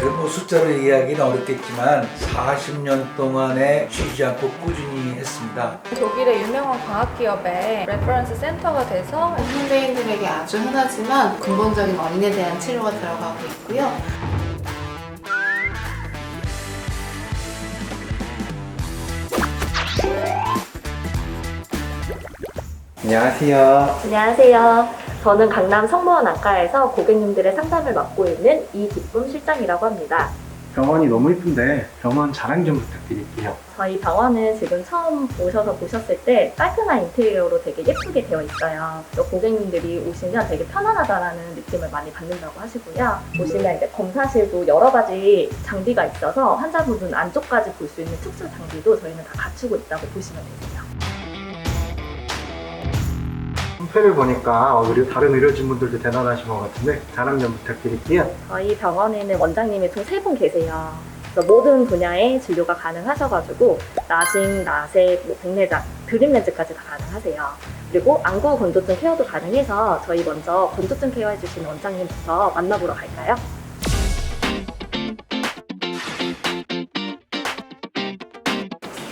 그뭐 숫자로 이야기는 어렵겠지만 40년 동안에 쉬지 않고 꾸준히 했습니다. 독일의 유명한 광학기업의 레퍼런스 센터가 돼서 현대인들에게 아주 흔하지만 근본적인 원인에 대한 치료가 들어가고 있고요. 안녕하세요. 안녕하세요. 저는 강남 성모원 안과에서 고객님들의 상담을 맡고 있는 이기쁨 실장이라고 합니다. 병원이 너무 이쁜데 병원 자랑 좀 부탁드릴게요. 저희 병원은 지금 처음 오셔서 보셨을 때 깔끔한 인테리어로 되게 예쁘게 되어 있어요. 또 고객님들이 오시면 되게 편안하다라는 느낌을 많이 받는다고 하시고요. 보시면 이제 검사실도 여러 가지 장비가 있어서 환자분은 안쪽까지 볼 수 있는 특수 장비도 저희는 다 갖추고 있다고 보시면 되세요. 홈페를 보니까 어, 의료, 다른 의료진 분들도 대단하신 것 같은데 자랑 좀 부탁드릴게요. 저희 병원에는 원장님이 총 세 분 계세요. 그래서 모든 분야의 진료가 가능하셔가지고 나싱, 나색, 뭐 백내장, 드림 렌즈까지 다 가능하세요. 그리고 안구 건조증 케어도 가능해서 저희 먼저 건조증 케어 해주시는 원장님부터 만나보러 갈까요?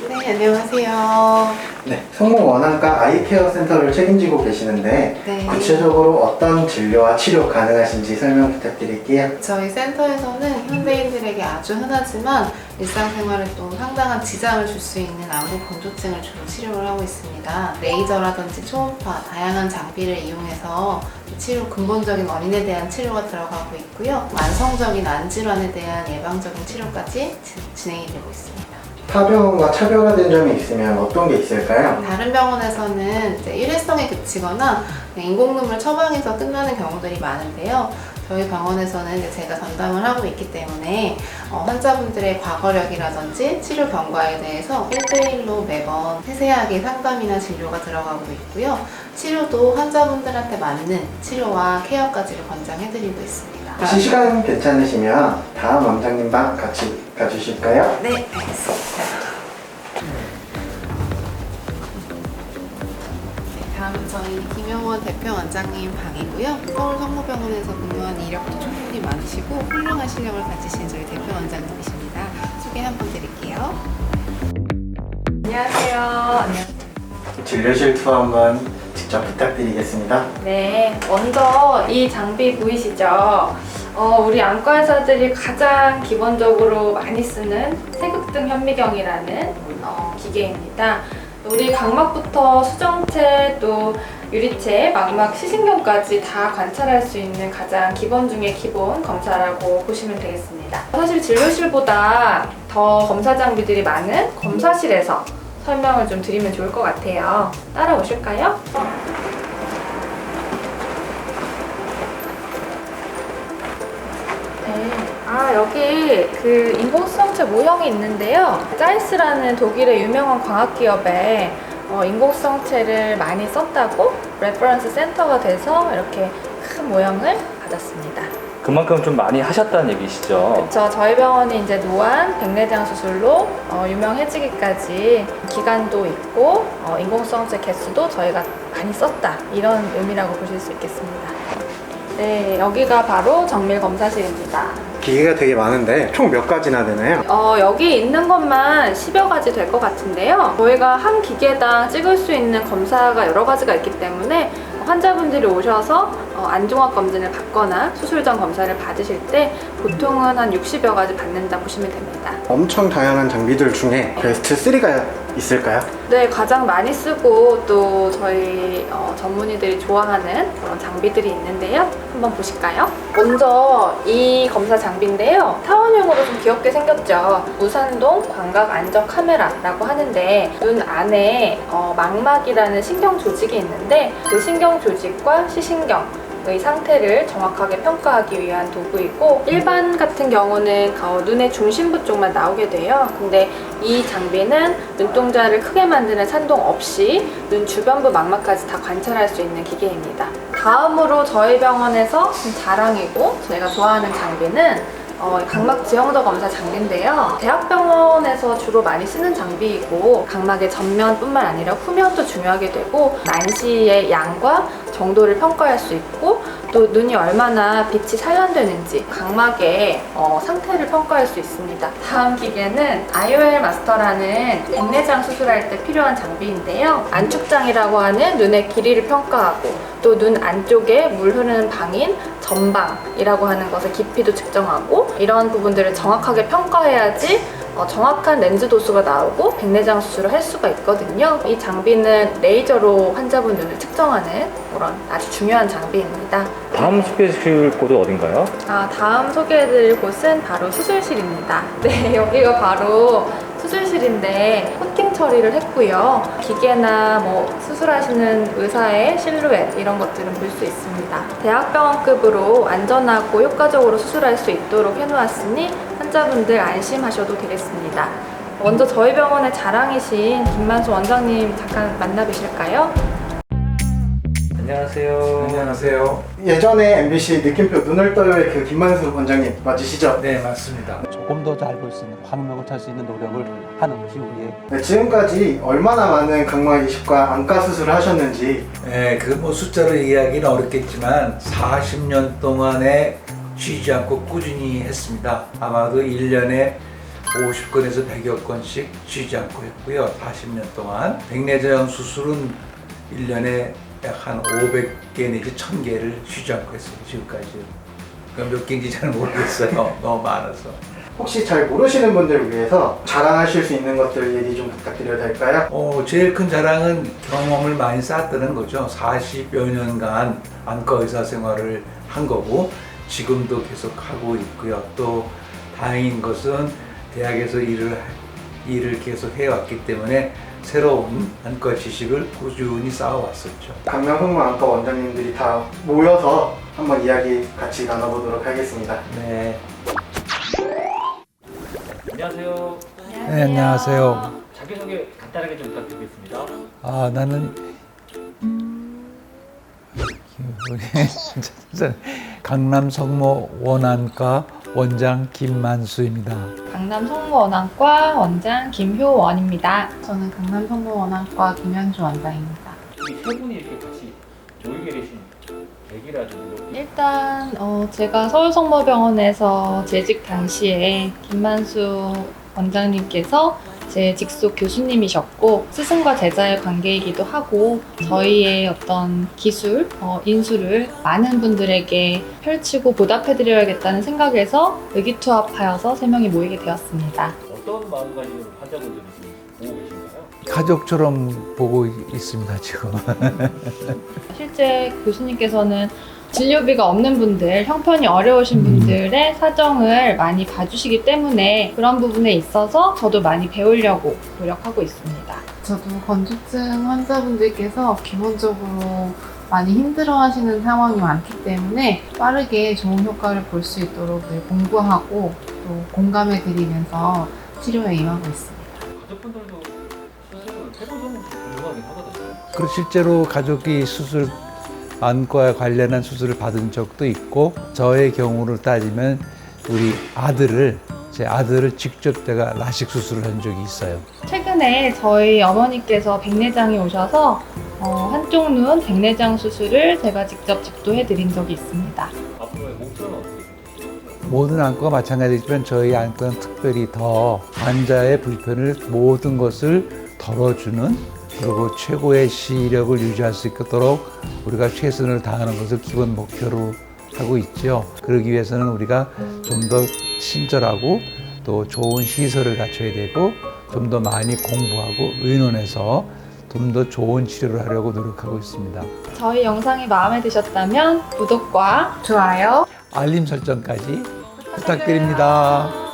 네, 안녕하세요. 네, 성모 원안과 아이케어 센터를 책임지고 계시는데 네. 구체적으로 어떤 진료와 치료 가능하신지 설명 부탁드릴게요. 저희 센터에서는 현대인들에게 아주 흔하지만 일상생활에 또 상당한 지장을 줄 수 있는 안구 건조증을 주로 치료를 하고 있습니다. 레이저라든지 초음파, 다양한 장비를 이용해서 치료 근본적인 원인에 대한 치료가 들어가고 있고요. 만성적인 안 질환에 대한 예방적인 치료까지 지- 진행이 되고 있습니다. 타 병원과 차별화된 점이 있으면 어떤 게 있을까요? 다른 병원에서는 이제 일회성에 그치거나 인공눈물 처방해서 끝나는 경우들이 많은데요. 저희 병원에서는 이제 제가 전담을 하고 있기 때문에 어, 환자분들의 과거력이라든지 치료 경과에 대해서 1대1로 매번 세세하게 상담이나 진료가 들어가고 있고요. 치료도 환자분들한테 맞는 치료와 케어까지를 권장해드리고 있습니다. 혹시 시간 괜찮으시면 다음 원장님 방 같이 가주실까요? 네, 알겠습니다. 네, 다음은 저희 김영원 대표 원장님 방이고요. 서울 성모병원에서 근무한 이력도 충분히 많으시고 훌륭한 실력을 가지신 저희 대표 원장님이십니다. 소개 한번 드릴게요. 안녕하세요. 안녕. 진료실 투어 한번 직접 부탁드리겠습니다. 네, 먼저 이 장비 보이시죠? 어, 우리 안과 의사들이 가장 기본적으로 많이 쓰는 세극등 현미경이라는 어, 기계입니다. 우리 각막부터 수정체 또 유리체, 망막, 시신경까지 다 관찰할 수 있는 가장 기본 중의 기본 검사라고 보시면 되겠습니다. 사실 진료실보다 더 검사 장비들이 많은 검사실에서 설명을 좀 드리면 좋을 것 같아요. 따라오실까요? 아, 여기 그 인공수정체 모형이 있는데요. 짜이스라는 독일의 유명한 광학기업에 어, 인공수정체를 많이 썼다고 레퍼런스 센터가 돼서 이렇게 큰 모형을 받았습니다. 그만큼 좀 많이 하셨다는 얘기시죠? 그렇죠. 저희 병원이 이제 노안, 백내장 수술로 어, 유명해지기까지 기간도 있고 어, 인공수정체 개수도 저희가 많이 썼다 이런 의미라고 보실 수 있겠습니다. 네, 여기가 바로 정밀 검사실입니다. 기계가 되게 많은데 총 몇 가지나 되나요? 어, 여기 있는 것만 10여 가지 될 것 같은데요. 저희가 한 기계당 찍을 수 있는 검사가 여러 가지가 있기 때문에 환자분들이 오셔서 어, 안종합 검진을 받거나 수술 전 검사를 받으실 때 보통은 한 60여 가지 받는다 보시면 됩니다. 엄청 다양한 장비들 중에 베스트 3가 있을까요? 네, 가장 많이 쓰고 또 저희 어, 전문의들이 좋아하는 그런 장비들이 있는데요. 한번 보실까요? 먼저 이 검사 장비인데요. 타원형으로 좀 귀엽게 생겼죠. 무산동 광각 안적 카메라라고 하는데 눈 안에 어, 망막이라는 신경 조직이 있는데 그 신경 조직과 시신경 의 상태를 정확하게 평가하기 위한 도구이고 일반 같은 경우는 어, 눈의 중심부 쪽만 나오게 돼요. 근데 이 장비는 눈동자를 크게 만드는 산동 없이 눈 주변부 망막까지 다 관찰할 수 있는 기계입니다. 다음으로 저희 병원에서 좀 자랑이고 저희가 좋아하는 장비는 어, 각막 지형도 검사 장비인데요. 대학병원에서 주로 많이 쓰는 장비이고 각막의 전면뿐만 아니라 후면도 중요하게 되고 난시의 양과 정도를 평가할 수 있고 또 눈이 얼마나 빛이 살련되는지 각막의 어, 상태를 평가할 수 있습니다. 다음 기계는 IOL 마스터라는 백내장 수술할 때 필요한 장비인데요. 안축장이라고 하는 눈의 길이를 평가하고 또 눈 안쪽에 물 흐르는 방인 전방이라고 하는 것의 깊이도 측정하고 이런 부분들을 정확하게 평가해야지 어, 정확한 렌즈 도수가 나오고 백내장 수술을 할 수가 있거든요. 이 장비는 레이저로 환자분 눈을 측정하는 그런 아주 중요한 장비입니다. 다음 소개해주실 곳은 어딘가요? 아, 다음 소개해드릴 곳은 바로 수술실입니다. 네, 여기가 바로 수술실인데 코팅 처리를 했고요. 기계나 뭐 수술하시는 의사의 실루엣 이런 것들은 볼 수 있습니다. 대학병원급으로 안전하고 효과적으로 수술할 수 있도록 해놓았으니 환자분들 안심하셔도 되겠습니다. 먼저 저희 병원의 자랑이신 김만수 원장님 잠깐 만나보실까요? 안녕하세요. 안녕하세요. 예전에 MBC 느낌표 눈을 떠요의 그 김만수 원장님 맞으시죠? 네, 맞습니다. 조금 더 잘 볼 수 있는 광명을 찰수 있는 노력을 하는 것이 우리의 네, 지금까지 얼마나 많은 각막 이식과 안과 수술을 하셨는지 네, 그 뭐 숫자로 얘기하기는 어렵겠지만 40년 동안에 쉬지 않고 꾸준히 했습니다. 아마도 1년에 50건에서 100여 건씩 쉬지 않고 했고요. 40년 동안 백내장 수술은 1년에 약 한 500개 내지 1000개를 쉬지 않고 했어요. 지금까지. 그몇 개인지 잘 모르겠어요. 너무 많아서. 혹시 잘 모르시는 분들을 위해서 자랑하실 수 있는 것들 얘기 좀 부탁드려도 될까요? 어, 제일 큰 자랑은 경험을 많이 쌓았다는 거죠. 40여 년간 안과 의사 생활을 한 거고 지금도 계속 하고 있고요. 또 다행인 것은 대학에서 일을 일을 계속 해왔기 때문에 새로운 안과 지식을 꾸준히 쌓아왔었죠. 강남성모 안과 원장님들이 다 모여서 한번 이야기 같이 나눠보도록 하겠습니다. 네. 안녕하세요. 네, 안녕하세요. 자기소개 간단하게 좀 부탁드리겠습니다. 아, 나는 강남 성모 원안과 원장 김만수입니다. 강남 성모원안과 원장 김효원입니다. 저는 강남 성모원학과 김현주 원장입니다. 이세 분이 이렇게 같이 모이게 되신 계기라든지 일단 어, 제가 서울성모병원에서 재직 당시에 김만수 원장님께서 제 직속 교수님이셨고 스승과 제자의 관계이기도 하고 저희의 어떤 기술, 어, 인수를 많은 분들에게 펼치고 보답해드려야겠다는 생각에서 의기투합하여서 세 명이 모이게 되었습니다. 어떤 마음가짐으로 환자분들이 지금 보고 계신가요? 가족처럼 보고 있습니다, 지금. 실제 교수님께서는 진료비가 없는 분들, 형편이 어려우신 분들의 사정을 많이 봐주시기 때문에 그런 부분에 있어서 저도 많이 배우려고 노력하고 있습니다. 저도 건조증 환자분들께서 기본적으로 많이 힘들어 하시는 상황이 많기 때문에 빠르게 좋은 효과를 볼 수 있도록 늘 공부하고 또 공감해 드리면서 치료에 임하고 있습니다. 가족분들도 수술을 해보시면 궁금하긴 하거든요. 그리고 실제로 가족이 수술 안과 관련한 수술을 받은 적도 있고 저의 경우를 따지면 우리 아들을 제 아들을 직접 제가 라식 수술을 한 적이 있어요. 최근에 저희 어머니께서 백내장이 오셔서 어, 한쪽 눈 백내장 수술을 제가 직접 집도해 드린 적이 있습니다. 앞으로의 목표는 어떻게 되세요? 모든 안과가 마찬가지지만 저희 안과는 특별히 더 환자의 불편을 모든 것을 덜어주는 그리고 최고의 시력을 유지할 수 있도록 우리가 최선을 다하는 것을 기본 목표로 하고 있죠. 그러기 위해서는 우리가 좀 더 친절하고 또 좋은 시설을 갖춰야 되고 좀 더 많이 공부하고 의논해서 좀 더 좋은 치료를 하려고 노력하고 있습니다. 저희 영상이 마음에 드셨다면 구독과 좋아요 알림 설정까지 부탁드립니다.